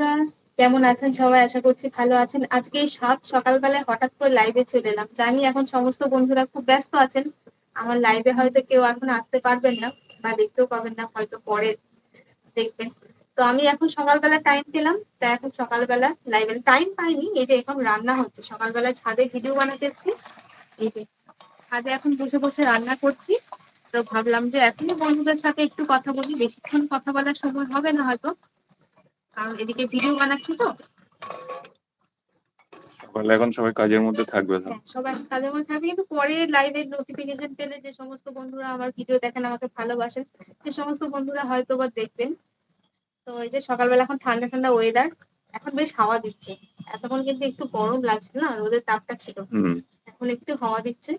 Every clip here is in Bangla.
বন্ধুরা, কেমন আছেন? সবাই আশা করছি ভালো আছেন। আজকে এই সাত সকালবেলায় হঠাৎ করে লাইভে চলে এলাম। জানি এখন সমস্ত বন্ধুরা খুব ব্যস্ত আছেন। আমার লাইভে হয়তো কেউ এখন আসতে পারবেন না বা দেখতেও পাবেন না, হয়তো পরে দেখবেন। তো আমি এখন সকালবেলা টাইম পেলাম তাই এখন সকালবেলা লাইভে টাইম পাইনি। এই যে এখন রান্না হচ্ছে। সকালবেলা ছাদে ভিডিও বানাতে এসেছি। এই যে ছাদে এখন বসে বসে রান্না করছি। তো ভাবলাম যে এখনই বন্ধুদের সাথে একটু কথা বলি। বেশিক্ষণ কথা বলার সময় হবে না হয়তো। কারণ এদিকে ভিডিও বানাচ্ছি তো। সকালে এখন সবাই কাজের মধ্যে থাকবে হ্যাঁ, সবাই কাজের মধ্যে থাকবে। কিন্তু পরে লাইভের নোটিফিকেশন পেলে যে সমস্ত বন্ধুরা আমার ভিডিও দেখেন আমাকে ভালোবাসেন সে সমস্ত বন্ধুরা হয়তো বা দেখবেন। তো এই যে সকালবেলা এখন ঠান্ডা ঠান্ডা ওয়েদার এখন বেশ হাওয়া দিচ্ছে। এতক্ষণ কিন্তু একটু গরম লাগছিল না রোদের তাপটা ছিল। এখন একটু হাওয়া দিচ্ছে।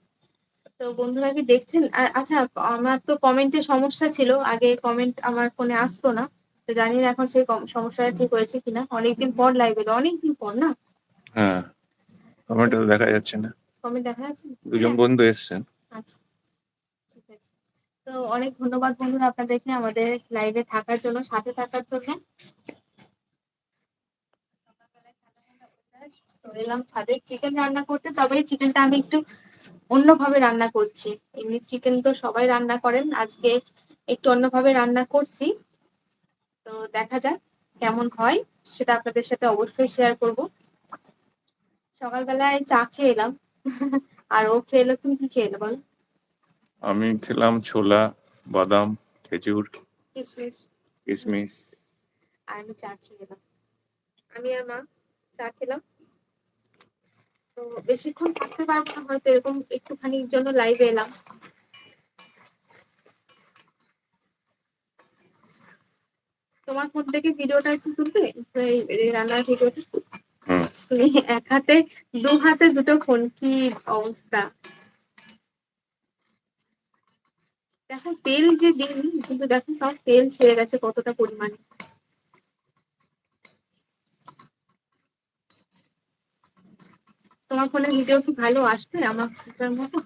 তো বন্ধুরা কি দেখছেন? আর আচ্ছা আমার তো কমেন্টে সমস্যা ছিল। আগে কমেন্ট আমার ফোনে আসতো না। তো জানি না এখন সেই সমস্যাটা ঠিক হয়েছে কিনা। অনেকদিন পর লাইভ এলো। অনেকদিন পর না? হ্যাঁ। কমেন্টে দেখা যাচ্ছে না। কমেন্ট দেখা যাচ্ছে? দুজন বন্ধু এসছেন। আচ্ছা। ঠিক আছে। তো অনেক ধন্যবাদ বন্ধুরা আপনাদেরকে আমাদের লাইভে থাকার জন্য সাথে থাকার জন্য। এলাম ছাদে। চিকেন রান্না করতে তবে চিকেনটা আমি একটু অন্যভাবে রান্না করছি। এমনি চিকেন তো সবাই রান্না করেন। আজকে একটু অন্যভাবে রান্না করছি। তো দেখা যাক কেমন হয় সেটা আপনাদের সাথে অবশ্যই শেয়ার করব। সকালবেলায় চা খেয়ে এলাম আর ও খেয়ে এলো তুমি কি খেয়ে এলো বলো? আমি খেলাম ছোলা বাদাম খেজুর কিশমিশ। কিশমিশ। আর আমি চা খেয়ে এলাম আমি আর মা চা খেলাম। তো বেশিক্ষণ থাকতে পারব না হয়তো এরকম একটুখানির জন্য লাইভে এলাম। তোমার ফোন থেকে ভিডিওটা একটু তুলবে? রান্নার ভিডিওটা তুমি এক হাতে দু হাতে দুটো ফোন কি অবস্থা? দেখো তেল যে দিন কিন্তু দেখো সব তেল ছেড়ে গেছে কতটা পরিমাণে। তোমার ফোনে ভিডিও কি ভালো আসবে আমার মতো?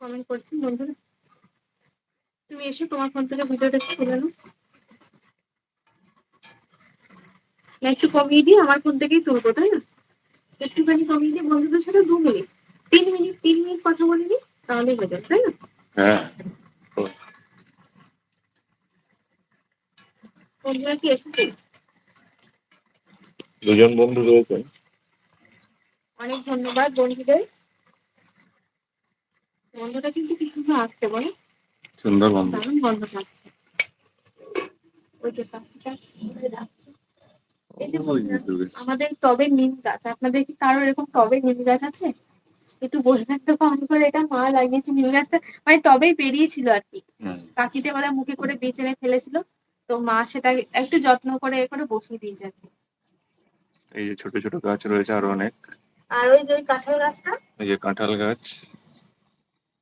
কমেন্ট করছি বন্ধুরা। তুমি এসে তোমার ফোন থেকে ভিডিওটা একটু তুলে নাও। না একটু কমিয়ে দিয়ে আমার ফোন থেকেই তুলবো তাই না? একটুখানি কমিয়ে দিয়ে বন্ধুদের সাথে দু মিনিট তিন মিনিট তিন মিনিট কথা বলে নিই তাহলেই হয়ে যাবে তাই না? হ্যাঁ। বন্ধুরা কি এসেছে? দুজন বন্ধু রয়েছেন অনেক ধন্যবাদ বন্ধুদের। বন্ধুটা কিন্তু কি আসতে বলো। সুন্দর ওই যে পাখিটা। আমাদের টবে নিম গাছ আপনাদের কি কারোর এরকম টবে নিম গাছ আছে? একটু বলবেন তো কমেন্ট করে এটা মা লাগিয়েছে নিম গাছটা। মানে টবেই বেরিয়েছিল আর কি। কাকিতে বলে মুখে করে বেচেনে ফেলেছিল। তো মা সেটা একটু যত্ন করে এ করে বসিয়ে দিয়েছে আর। এই যে ছোট ছোট গাছ রয়েছে আরও অনেক। আর ওই যে কাঁঠাল গাছটা? এই যে কাঁঠাল গাছ।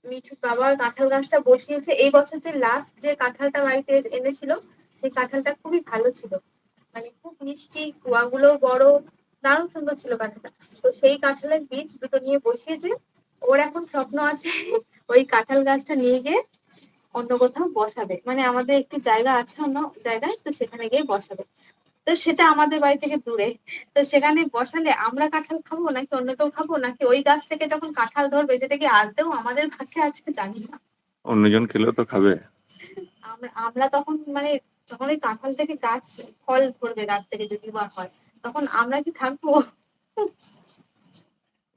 মিঠু বাবার কাঁঠাল গাছটা বসিয়েছে। এই বছর যে লাস্ট যে কাঁঠালটা বাড়িতে এনেছিল, সেই কাঁঠালটা খুবই ভালো ছিল। মানে খুব মিষ্টি কুয়াগুলো বড়, দারুণ সুন্দর ছিল কাঁঠালটা। তো সেই কাঁঠালের বীজ দুটো নিয়ে বসিয়েছে। ওর এখন স্বপ্ন আছে ওই কাঁঠাল গাছটা নিয়ে গিয়ে অন্য কোথাও বসাবে। মানে আমাদের একটু জায়গা আছে অন্য জায়গায়, তো সেখানে গিয়ে বসাবে। তো সেটা আমাদের বাড়ি থেকে দূরে। তো সেখানে বসালে আমরা কাঁঠাল খাব নাকি অন্য কেউ খাব? নাকি ওই গাছ থেকে যখন কাঁঠাল ধরবে সেটা কি আদতেও আমাদের ভাগ্যে আজকে জানি না। অন্যজন খেলেও তো খাবে। আমরা তখন মানে যখন ওই কাঁঠাল থেকে গাছ ফল ধরবে গাছ থেকে যদি বা হয় তখন আমরা কি থাকব?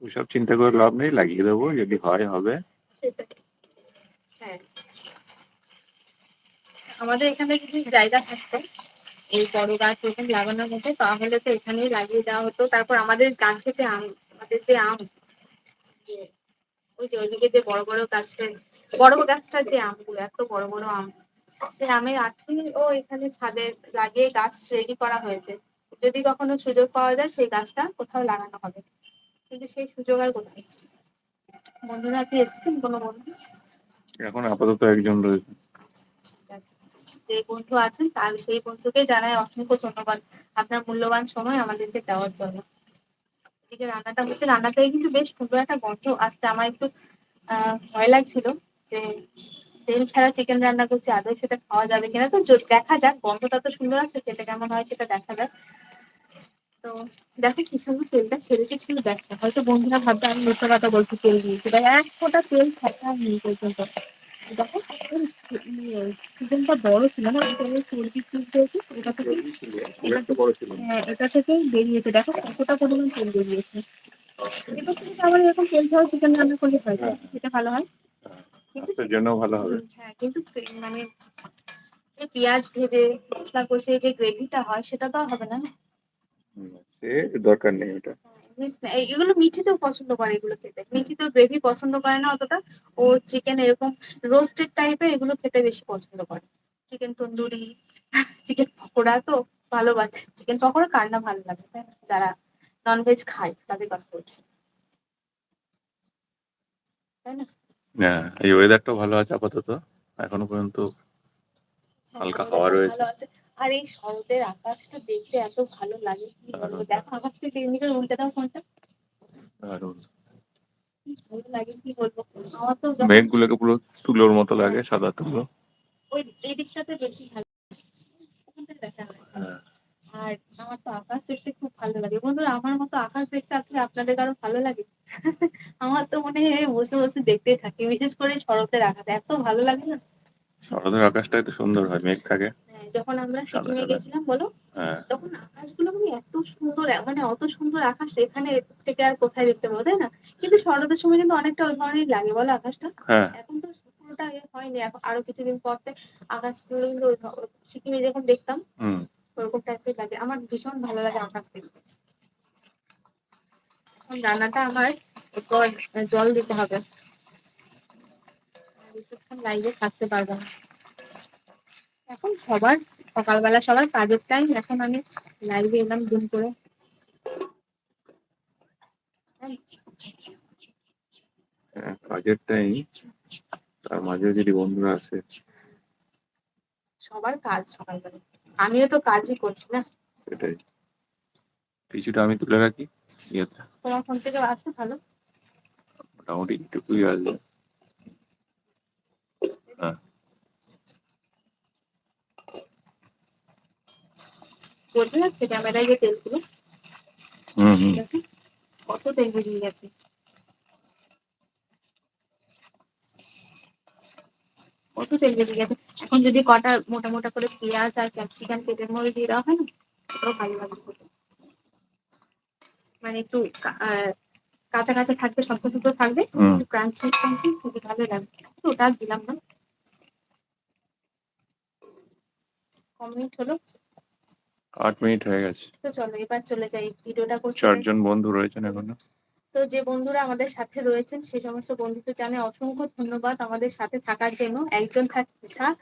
ওইসব চিন্তা করে লাভ নেই লাগিয়ে দেবো যদি হয় হবে। হ্যাঁ। আমাদের এখানে যদি জায়গা থাকতো এই বড় গাছ এরকম লাগানোর মতো তাহলে তো এখানেই লাগিয়ে দেওয়া হতো। তারপর আমাদের গাছে যে আম আমাদের যে আম যে ওই যে ওইদিকে যে বড় বড় গাছের বড় গাছটা যে আমগুলো এত বড় বড় আম সেই আমের আঠি ও এখানে ছাদে লাগিয়ে গাছ রেডি করা হয়েছে। যদি কখনো সুযোগ পাওয়া যায় সেই গাছটা কোথাও লাগানো হবে। কিন্তু সেই সুযোগ আর কোথায়? বন্ধুরা কি এসেছেন? কোনো বন্ধু? এখন আপাতত একজন রয়েছে। ঠিক আছে। যে বন্ধু আছেন, তার সেই বন্ধুকে জানাই অসংখ্য ধন্যবাদ। আপনার মূল্যবান সময় আমাদেরকে দেওয়ার জন্য। এদিকে রান্নাটা হচ্ছে রান্না থেকে কিন্তু বেশ সুন্দর একটা গন্ধ আসছে। আমার একটু ভয় লাগছিল যে তেল ছাড়া চিকেন রান্না করছি, আদৌ সেটা খাওয়া যাবে কিনা। তো দেখা যাক, গন্ধটা তো সুন্দর আছে, খেতে কেমন হয় সেটা দেখা যাক। তো দেখো কি সুন্দর তেলটা ছেড়েছে ছিল দেখো হয়তো বন্ধুরা ভাববে আমি মিথ্যা কথা বলছি, তেল দিয়েছি। ভাই, এক ফোঁটা তেল থাকা নেই পর্যন্ত। দেখো চিকেনটা বড় ছিল না তেলের চর্বি পিস হয়েছে এটা থেকে হ্যাঁ, এটা থেকে বেরিয়েছে দেখো কতটা পরিমাণ তেল বেরিয়েছে এটা থেকে আবার এরকম তেল ছাড়া চিকেন রান্না করলে হয়। এটা ভালো হয় স্বাস্থ্যের জন্য ভালো হবে হ্যাঁ কিন্তু মানে যে পেঁয়াজ ভেজে মশলা কষে যে গ্রেভিটা হয় সেটা তো হবে না? সে দরকার নেই ওটা এগুলো মিঠিতেও পছন্দ করে এগুলো খেতে। মিঠিতেও গ্রেভি পছন্দ করে না অতটা। ও চিকেন এরকম রোস্টেড টাইপের এগুলো খেতে বেশি পছন্দ করে। চিকেন তন্দুরি চিকেন পকোড়া তো ভালোবাসে। চিকেন পকোড়া কার না ভালো লাগে তাই? যারা ননভেজ খায় তাদের কথা বলছি। তাই না? হ্যাঁ এই ওয়েদারটাও ভালো আছে আপাতত। এখনও পর্যন্ত হালকা হাওয়া রয়েছে। আর এই শরতের আকাশটা দেখতে এত ভালো লাগে। কি বলব? দেখো আকাশটা টেকনিক্যাল উল্টে দাও ফোনটা। ভালো লাগে কি বলব? আমার তো মেঘগুলোকে পুরো তুলোর মতো লাগে সাদা তুলো। ওই এই দিকটাতে বেশি ভালো ওখানটা দেখা হয়। আর আমার তো আকাশ দেখতে খুব ভালো লাগে। বন্ধুরা আমার মতো আকাশ দেখতে আসলে আপনাদের কারও ভালো লাগে? আমার তো মনে হয় বসে বসে দেখতেই থাকি। বিশেষ করে শরতের আকাশ। এত ভালো লাগে না? শরতের আকাশটা এত সুন্দর হয় মেঘ থাকে। হ্যাঁ, যখন আমরা সিকিমে গেছিলাম বলো হ্যাঁ। তখন আকাশগুলো মানে এত সুন্দর মানে অত সুন্দর আকাশ এখানে থেকে আর কোথায় দেখতে পাবো তাই না? কিন্তু শরতের সময় কিন্তু অনেকটা ওই ধরনের লাগে বলো আকাশটা। হ্যাঁ। এখন তো পুরোটা এ হয়নি এখন আরও কিছুদিন পর আকাশগুলো কিন্তু সিকিমে যখন দেখতাম ওরকম টাইপের লাগে। আমার ভীষণ ভালো লাগে আকাশ দেখতে। এখন রান্নাটা আমার জল দিতে হবে। লাইভে থাকতে পারব না। এখন সবার সকালবেলা সবার কাজের টাইম এখন আমি লাইভে এলাম দিন করে। হ্যাঁ, কাজের টাইম তার মাঝে যদি বন্ধুরা আসে। সবার কাজ সকালবেলা। আমিও তো কাজই করছি না। সেটাই। কিছুটা আমি তুলে রাখি ইয়েতে তোমার ফোন থেকে আসবে ভালো? মোটামুটি একটুকুই আসবে হ্যাঁ বোঝা যাচ্ছে ক্যামেরায় যে তেলগুলো কত তেল বেরিয়ে গেছে। কত তেল বেরিয়ে গেছে। এখন যদি কটা মোটা মোটা করে পেঁয়াজ আর ক্যাপসিকাম কেটে মরে দিয়ে দেওয়া হয় না ওটাও ভালো লাগবে মানে একটু কাঁচা কাঁচা থাকবে শক্ত শক্ত থাকবে ক্রাঞ্চি ক্রাঞ্চি খুবই ভালো লাগবে ওটা দিলাম না। ক মিনিট হলো। আট মিনিট হয়ে গেছে। তো চলো এবার চলে যাই। ভিডিওটা করছি। চারজন বন্ধু রয়েছেন এখনও। তো যে বন্ধুরা আমাদের সাথে রয়েছেন সেই সমস্ত বন্ধুকে জানে অসংখ্য ধন্যবাদ আমাদের সাথে থাকার জন্য। একজন থাক থাক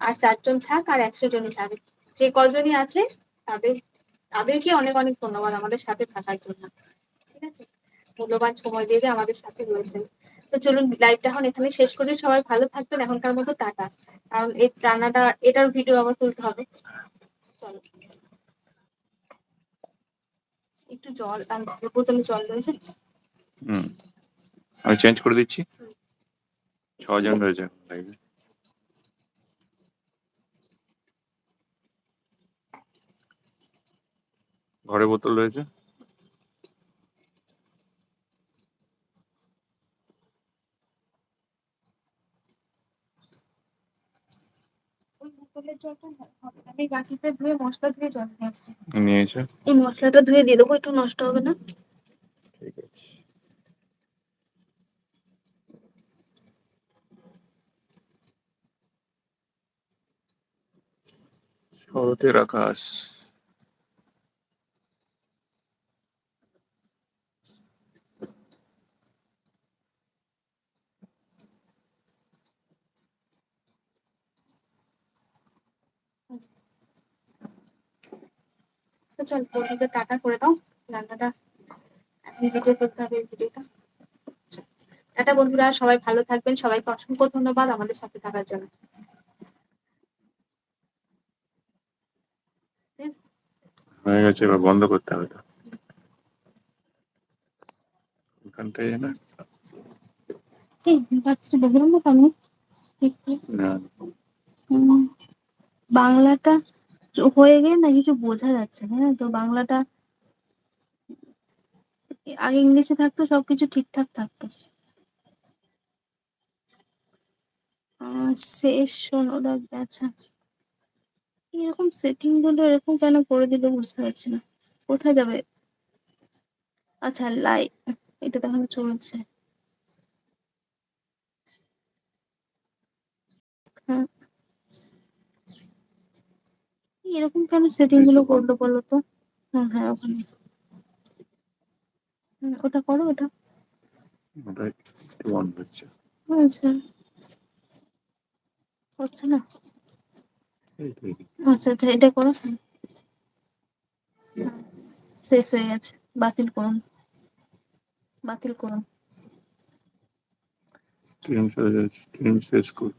আর চারজন থাক আর একশো জনই থাক। যে কজনই আছে তাদের তাদেরকে অনেক অনেক ধন্যবাদ আমাদের সাথে থাকার জন্য। ঠিক আছে? মূল্যবান সময় দিয়ে আমাদের সাথে রয়েছেন। তো চলুন লাইভটা এখন এখানে শেষ করে। সবাই ভালো থাকবেন। এখনকার মতো টাটা। কারণ এই রান্নাটা এটার ভিডিও আবার তুলতে হবে। চলো। একটু জল আর বোতলে জল রয়েছে। হুম। আমি চেঞ্জ করে দিচ্ছি। ছজন রয়েছে। লাইভে ঘরে বোতল রয়েছে। বোতলের জলটা হবে। আমি গাছিতে ধুয়ে মশলা ধুয়ে জল নিয়ে আসছি। এই মশলাটা ধুয়ে দিয়ে দেবো একটু নষ্ট হবে না। ঠিক আছে। শরতের আকাশ তো চল বন্ধুদের টাকা করে দাও। রান্নাটা এখন ভিডিও করতে হবে এই ভিডিওটা। টাটা বন্ধুরা সবাই ভালো থাকবেন। সবাইকে অসংখ্য ধন্যবাদ আমাদের সাথে থাকার জন্য। হয়ে গেছে এবার বন্ধ করতে হবে তো। ওখানটাই না? এই, কিছু বললাম না আমি? ঠিক ঠিক বাংলাটা হয়ে গিয়ে না কিছু বোঝা যাচ্ছে না তো বাংলাটা আগে ইংলিশে থাকতো, সবকিছু ঠিকঠাক থাকতো। শেষ শোনোটা আচ্ছা। এরকম সেটিংগুলো এরকম কেন করে দিল বুঝতে পারছি না। কোথায় যাবে? আচ্ছা লাই এটা তো এখন চলছে। হ্যাঁ। এরকম কেন সেটিংগুলো করল বলো তো? হ্যাঁ হ্যাঁ ওখানে। ওটা করো ওটা। আচ্ছা। হচ্ছে না। আচ্ছা আচ্ছা এটা করো। শেষ হয়ে গেছে বাতিল করুন। বাতিল করুন। শেষ স্ক্রিন শেষ কর